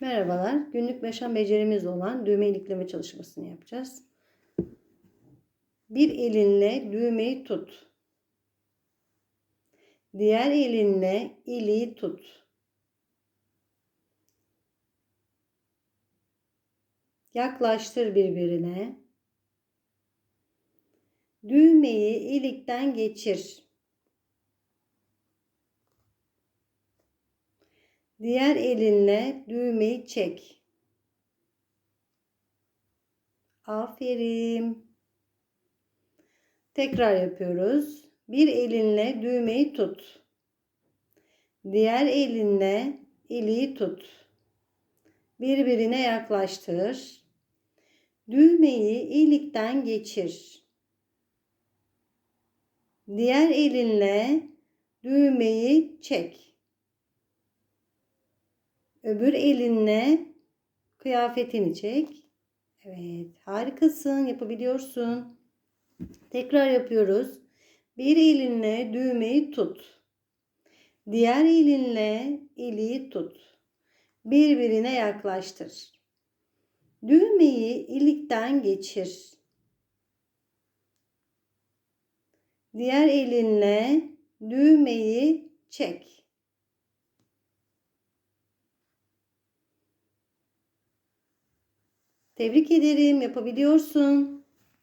Merhabalar. Günlük meşan becerimiz olan düğme ilikleme çalışmasını yapacağız. Bir elinle düğmeyi tut. Diğer elinle iliği tut. Yaklaştır birbirine. Düğmeyi ilikten geçir. Diğer elinle düğmeyi çek. Aferin. Tekrar yapıyoruz. Bir elinle düğmeyi tut. Diğer elinle iliği tut. Birbirine yaklaştır. Düğmeyi ilikten geçir. Diğer elinle düğmeyi çek. Öbür elinle kıyafetini çek. Evet, harikasın, yapabiliyorsun. Tekrar yapıyoruz. Bir elinle düğmeyi tut. Diğer elinle iliği tut. Birbirine yaklaştır. Düğmeyi ilikten geçir. Diğer elinle düğmeyi çek. Tebrik ederim, yapabiliyorsun.